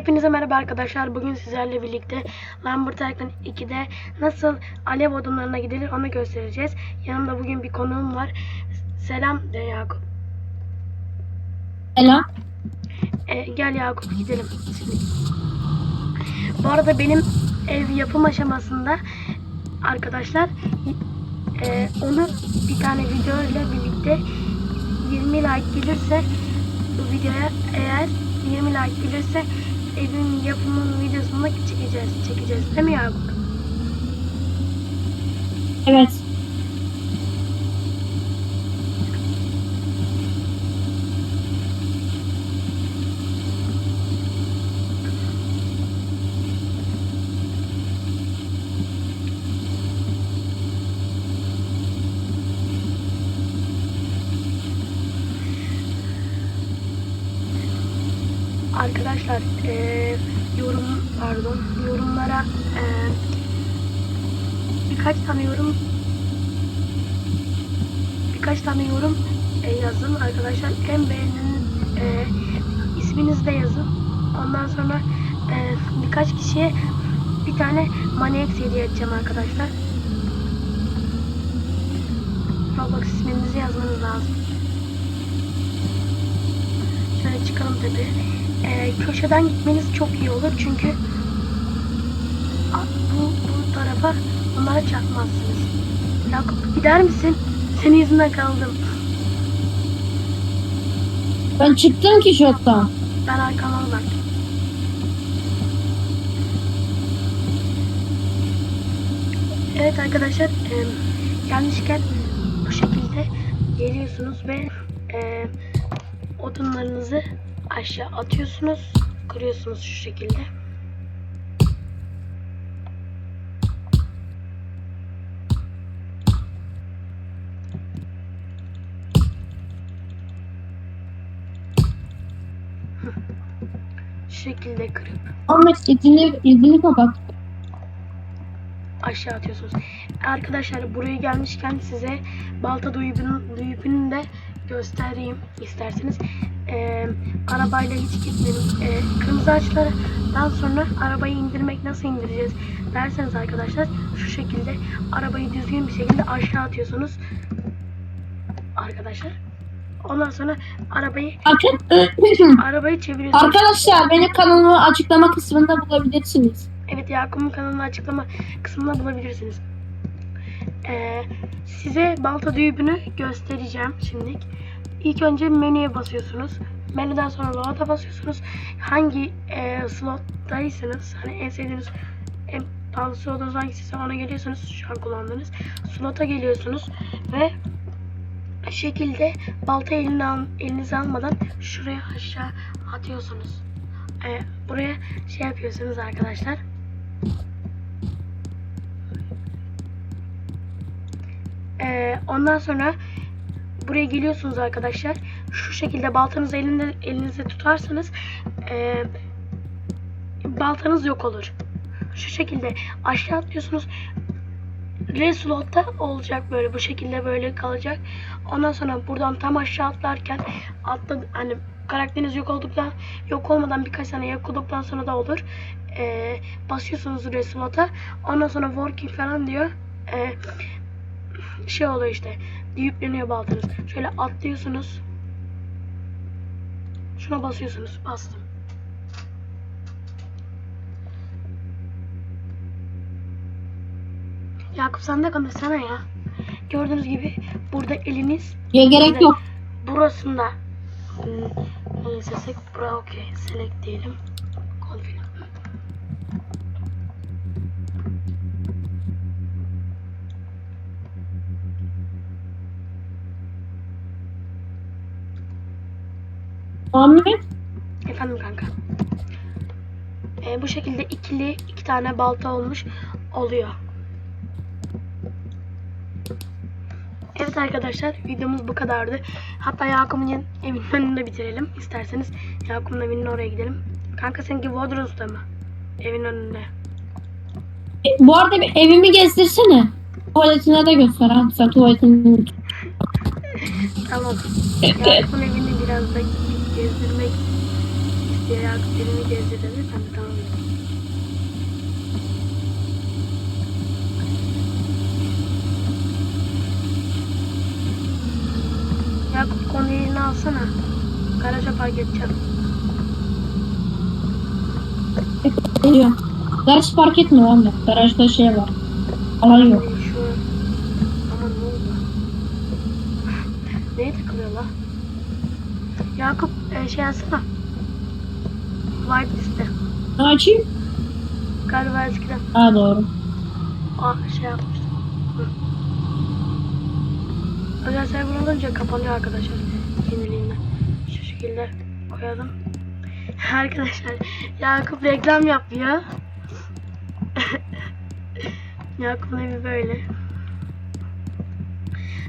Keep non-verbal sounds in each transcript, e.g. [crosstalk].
Hepinize merhaba arkadaşlar. Bugün sizlerle birlikte Lambert Tycoon 2'de nasıl alev odunlarına gidilir onu göstereceğiz. Yanımda bugün bir konuğum var. Selam de Yakup. Selam. E, gel Yakup gidelim. Şimdi. Bu arada benim ev yapım aşamasında arkadaşlar e, onu bir tane video ile birlikte 20 like gelirse bu videoya eğer 20 like gelirse evin yapımının videosunu çekeceğiz. Çekeceğiz değil mi Yakup? Evet. Arkadaşlar eee, yorum pardon yorumlara eee, birkaç tane yorum birkaç tane yorum e, yazın arkadaşlar. En beğenilen eee, isminizi de yazın. Ondan sonra eee, birkaç kişiye bir tane Manex hediye edeceğim arkadaşlar. Roblox isminizi yazmanız lazım. Şöyle çıkalım tabi ee, köşeden gitmeniz çok iyi olur çünkü bu, bu tarafa onlara çarpmazsınız. Yakup gider misin? Senin yüzünden kaldım. Ben çıktım ki şoktan. Ben arkama bak. Evet arkadaşlar e, gelmişken bu şekilde geliyorsunuz ve e, odunlarınızı aşağı atıyorsunuz. Kırıyorsunuz şu şekilde. Şu şekilde kırıp Ahmet izini, izini kapat. aşağı atıyorsunuz. Arkadaşlar buraya gelmişken size balta duyupunun de göstereyim isterseniz. Ee, arabayla hiç gitmedim. Ee, kırmızı ağaçlardan sonra arabayı indirmek nasıl indireceğiz derseniz arkadaşlar şu şekilde arabayı düzgün bir şekilde aşağı atıyorsunuz. Arkadaşlar. Ondan sonra arabayı Bakın. arabayı çeviriyorsunuz. Arkadaşlar beni kanalımı açıklama kısmında bulabilirsiniz. Evet Yakup'un kanalını açıklama kısmında bulabilirsiniz. Ee, size balta düğümünü göstereceğim şimdilik. İlk önce menüye basıyorsunuz. Menüden sonra load'a basıyorsunuz. Hangi e, slottaysanız hani en sevdiğiniz en pahalı slotunuz hangisi ona geliyorsunuz. Şu an kullandığınız slota geliyorsunuz ve şekilde balta eline al, elinize almadan şuraya aşağı atıyorsunuz. Ee, buraya şey yapıyorsunuz arkadaşlar. Ee, ondan sonra buraya geliyorsunuz arkadaşlar. Şu şekilde baltanızı elinde elinizde tutarsanız ee, baltanız yok olur. Şu şekilde aşağı atlıyorsunuz. Reslotta olacak böyle bu şekilde böyle kalacak. Ondan sonra buradan tam aşağı atlarken atla hani karakteriniz yok olduktan yok olmadan birkaç saniye yok sonra da olur. Ee, basıyorsunuz reslota. Ondan sonra working falan diyor. Ee, şey oluyor işte. Yükleniyor baltanız. Şöyle atlıyorsunuz. Şuna basıyorsunuz. Bastım. Yakup sen de konuşsana ya. Gördüğünüz gibi burada eliniz Ya gerek yok. burasında hmm, neyse bura okey select diyelim config Ahmet. efendim kanka Ee, bu şekilde ikili iki tane balta olmuş oluyor Evet arkadaşlar videomuz bu kadardı. Hatta Yakup'un evinin önünde bitirelim isterseniz. Yakup'un evinin oraya gidelim. Kanka seninki Bodrum'da mı? Evin önünde. E, bu arada bir evimi gezdirsene. Tuvaletine de göster abi sen tuvaletini. [laughs] Tamam. Yakup'un evini biraz da gezdirmek diye Yakup elini gezdir dedi. Ben de tamam. Yakup konuyu eline alsana. Garaja park edeceğim. Geliyor. Garaj park etme lan bak. Garajda şey var. Alan yok. Şu aman ne oldu? [laughs] Neye takılıyor la? Yakup e, şey yazsana. White liste. Ne açayım? Galiba eskiden Ha doğru. Aa, şey yapmıştım. Özel server olunca kapanıyor arkadaşlar. Kendiliğinden. Şu şekilde koyalım. [laughs] Arkadaşlar Yakup reklam yapıyor. [laughs] Yakup'un evi böyle.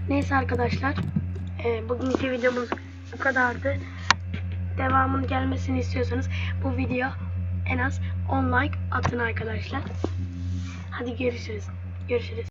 Neyse arkadaşlar. E, bugünkü videomuz bu kadardı. Devamının gelmesini istiyorsanız bu video en az 10 like atın arkadaşlar. Hadi görüşürüz. Görüşürüz.